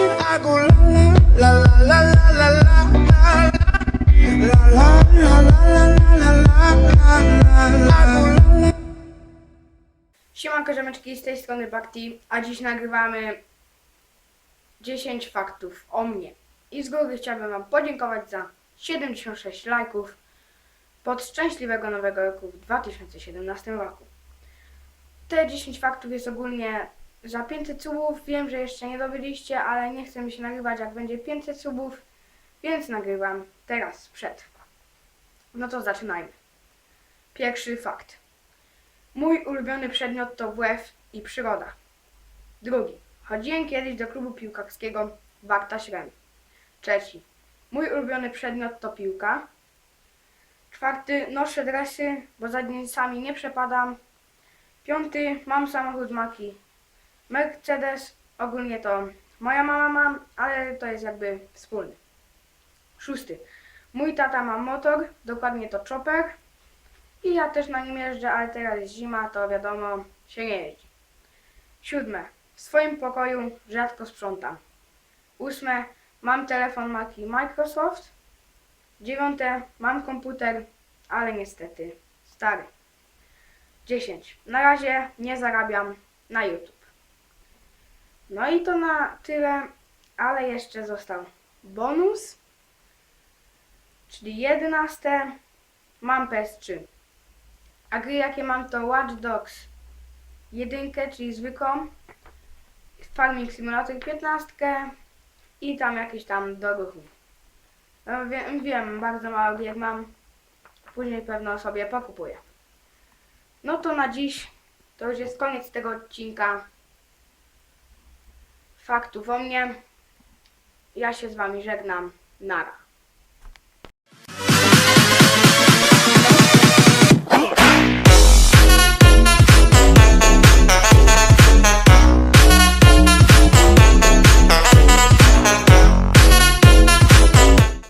I go la la la la la la la la la la la la la la la Siemanko Rzemeczki, z tej strony Bakti, a dziś nagrywamy 10 faktów o mnie. I z góry chciałbym Wam podziękować za 76 lajków pod szczęśliwego nowego roku w 2017 roku. Te 10 faktów jest ogólnie za 500 subów. Wiem, że jeszcze nie dobyliście, ale nie chcę mi się nagrywać jak będzie 500 subów, więc nagrywam teraz przed. No to zaczynajmy. Pierwszy fakt. Mój ulubiony przedmiot to WF i przyroda. Drugi. Chodziłem kiedyś do klubu piłkarskiego Warta Śrem. Trzeci. Mój ulubiony przedmiot to piłka. Czwarty. Noszę dresy, bo za jeansami nie przepadam. Piąty. Mam samochód marki Mercedes. Ogólnie to moja mama ma, ale to jest jakby wspólny. Szósty. Mój tata ma motor, dokładnie to chopper. I ja też na nim jeżdżę, ale teraz jest zima, to wiadomo, się nie jeździ. Siódme. W swoim pokoju rzadko sprzątam. Ósme. Mam telefon marki Microsoft. Dziewiąte. Mam komputer, ale niestety stary. Dziesięć. Na razie nie zarabiam na YouTube. No i to na tyle, ale jeszcze został bonus, czyli jedenaste. Mam PS3. A gry jakie mam to Watch Dogs 1, czyli zwykłą, Farming Simulator 15 i tam jakieś tam do ruchu. No, wiem, wiem, bardzo mało gier mam. Później pewno sobie pokupuję. No to na dziś to już jest koniec tego odcinka faktów o mnie. Ja się z wami żegnam. Nara.